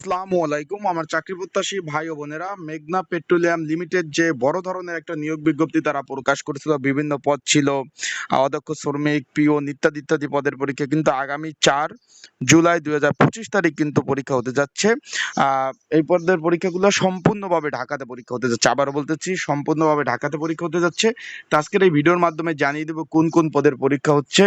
আসসালামু আলাইকুম। আমার চাকরি প্রত্যাশী ভাই ও বোনেরা, মেঘনা পেট্রোলিয়াম লিমিটেড যে বড় ধরনের একটা নিয়োগ বিজ্ঞপ্তি তারা প্রকাশ করেছিল, বিভিন্ন পদ ছিল। অধ্যক্ষ, শ্রমিক পিওন ইত্যাদি ইত্যাদি পদের পরীক্ষা কিন্তু আগামী চার জুলাই দুই হাজার পঁচিশ তারিখ কিন্তু পরীক্ষা হতে যাচ্ছে। এই পদের পরীক্ষাগুলো সম্পূর্ণভাবে ঢাকাতে পরীক্ষা হতে যাচ্ছে। আবারও বলতেছি, সম্পূর্ণভাবে ঢাকাতে পরীক্ষা হতে যাচ্ছে। আজকের এই ভিডিওর মাধ্যমে জানিয়ে দেবো কোন কোন পদের পরীক্ষা হচ্ছে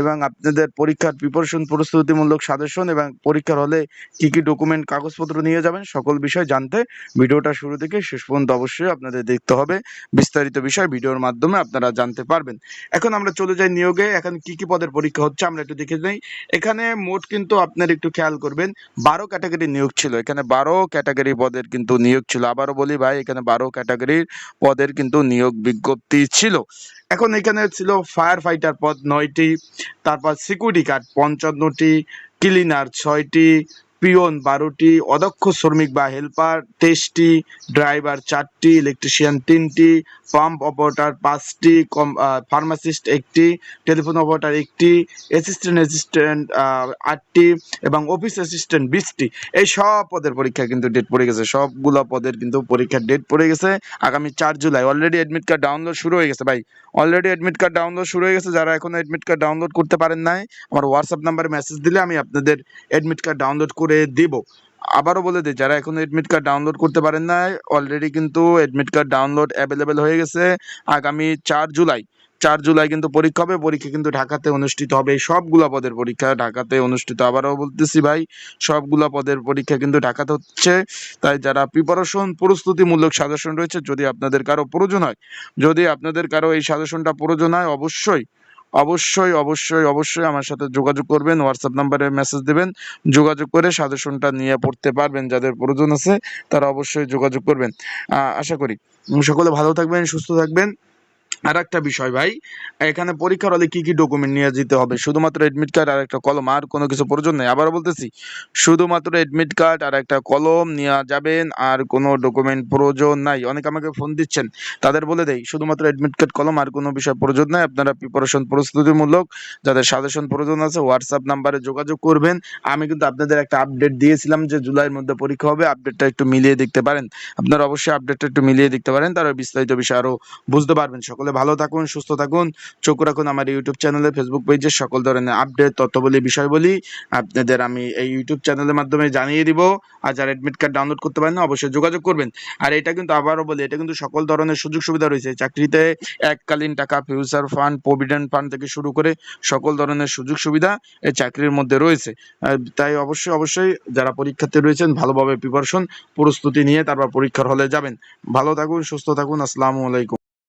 এবং আপনাদের পরীক্ষার প্রিপারেশন প্রস্তুতিমূলক সাজেশন এবং পরীক্ষার হলে কি কি ডকুমেন্ট কাগজপত্র নিয়ে যাবেন, সকল বিষয় জানতে ভিডিওটা শুরু থেকে শেষ পর্যন্ত অবশ্যই আপনাদের দেখতে হবে। বিস্তারিত বিষয় ভিডিওর মাধ্যমে আপনারা জানতে পারবেন। এখন আমরা চলে যাই নিয়োগে, এখন কি কি পদের পরীক্ষা হচ্ছে আমরা একটু দেখে নেই। এখানে মোট কিন্তু আপনার একটু খেয়াল করবেন, বারো ক্যাটাগরি নিয়োগ ছিল। এখানে বারো ক্যাটাগরি পদের কিন্তু নিয়োগ ছিল। আবারও বলি ভাই, এখানে বারো ক্যাটাগরির পদের কিন্তু নিয়োগ বিজ্ঞপ্তি ছিল। এখন এখানে ছিল ফায়ার ফাইটার পদ নয়টি, তারপর সিকিউরিটি গার্ড পঞ্চান্নটি, ক্লিনার ছয়টি পিয়ন বারোটি, অদক্ষ শ্রমিক বা হেল্পার তেইশটি, ড্রাইভার চারটি, ইলেকট্রিশিয়ান তিনটি, পাম্প অপারেটর পাঁচটি, কম ফার্মাসিস্ট একটি, টেলিফোন অপারেটর একটি, অ্যাসিস্ট্যান্ট অ্যাসিস্ট্যান্ট আটটি এবং অফিস অ্যাসিস্ট্যান্ট বিশটি। এই সব পদের পরীক্ষা কিন্তু ডেট পড়ে গেছে। সবগুলো পদের কিন্তু পরীক্ষার ডেট পড়ে গেছে। আগামী চার জুলাই। অলরেডি অ্যাডমিট কার্ড ডাউনলোড শুরু হয়ে গেছে। ভাই অলরেডি অ্যাডমিট কার্ড ডাউনলোড শুরু হয়ে গেছে। যারা এখনও অ্যাডমিট কার্ড ডাউনলোড করতে পারেন নাই, আমার হোয়াটসঅ্যাপ নাম্বারে মেসেজ দিলে আমি আপনাদের অ্যাডমিট কার্ড ডাউনলোড করে দিব। আবারও বলে দিই, যারা এখনও অ্যাডমিট কার্ড ডাউনলোড করতে পারেন নাই অলরেডি কিন্তু অ্যাডমিট কার্ড ডাউনলোড অ্যাভেলেবেল হয়ে গেছে আগামী চার জুলাই। চার জুলাই কিন্তু পরীক্ষা হবে, পরীক্ষা কিন্তু ঢাকাতে অনুষ্ঠিত হবে। সবগুলা পদের পরীক্ষা ঢাকাতে অনুষ্ঠিত। আবারও বলতেছি ভাই, সবগুলা পদের পরীক্ষা কিন্তু ঢাকাতে হচ্ছে। তাই যারা প্রিপারেশন প্রস্তুতিমূলক সাজেশন রয়েছে, যদি আপনাদের কারও প্রয়োজন হয়, যদি আপনাদের কারও এই সাজেশনটা প্রয়োজন হয়, অবশ্যই অবশ্যই অবশ্যই অবশ্যই আমার সাথে যোগাযোগ করবেন হোয়াটসঅ্যাপ নাম্বারে মেসেজ দেবেন, যোগাযোগ করে সাজেশনটা নিয়ে পড়তে পারবেন, যাদের প্রয়োজন আছে, তারা অবশ্যই যোগাযোগ করবেন। আশা করি। সকলে ভালো থাকবেন, সুস্থ থাকবেন। আর একটা বিষয় ভাই, এখানে পরীক্ষার হলে কি কি ডকুমেন্ট নিয়ে যেতে হবে? শুধুমাত্র এডমিট কার্ড আর একটা কলম, আর কোনো কিছু প্রয়োজন নেই? আবারও বলতেছি, শুধুমাত্র এডমিট কার্ড আর একটা কলম নিয়ে যাবেন, আর কোনো ডকুমেন্ট প্রয়োজন নাই। অনেকে আমাকে ফোন দিচ্ছেন, তাদের বলে দেই, শুধুমাত্র এডমিট কার্ড কলম আর কোনো বিষয় প্রয়োজন নাই। আপনারা প্রিপারেশন প্রস্তুতিমূলক, যাদের সাজেশন প্রয়োজন আছে হোয়াটসঅ্যাপ নাম্বারে যোগাযোগ করবেন। আমি কিন্তু আপনাদের একটা আপডেট দিয়েছিলাম যে জুলাইয়ের মধ্যে পরীক্ষা হবে। আপডেটটা একটু মিলিয়ে দেখতে পারেন। আপনারা অবশ্যই আপডেটটা একটু মিলিয়ে দেখতে পারেন তারা বিস্তারিত বিষয় আরও বুঝতে পারবেন সকলে। ভালো থাকুন, সুস্থ থাকুন। চোখ রাখুন আমার ইউটিউব চ্যানেলে ফেসবুক পেজে সকল ধরনের আপডেট তথ্য বলি বিষয় বলি আপনাদের আমি এই ইউটিউব চ্যানেলের মাধ্যমে জানিয়ে দিব। আর যারা অ্যাডমিট কার্ড ডাউনলোড করতে পারেন না, অবশ্যই যোগাযোগ করবেন। আর এটা কিন্তু আবারও বলি, এটা কিন্তু সকল ধরনের সুযোগ সুবিধা রয়েছে। চাকরিতে এককালীন টাকা ফিউচার ফান্ড প্রভিডেন্ট ফান্ড থেকে শুরু করে সকল ধরনের সুযোগ সুবিধা এই চাকরির মধ্যে রয়েছে। তাই অবশ্যই অবশ্যই যারা পরীক্ষার্থী রয়েছেন, ভালোভাবে প্রিপারেশন প্রস্তুতি নিয়ে তারপর পরীক্ষার হলে যাবেন। ভালো থাকুন, সুস্থ থাকুন, আসসালামু আলাইকুম।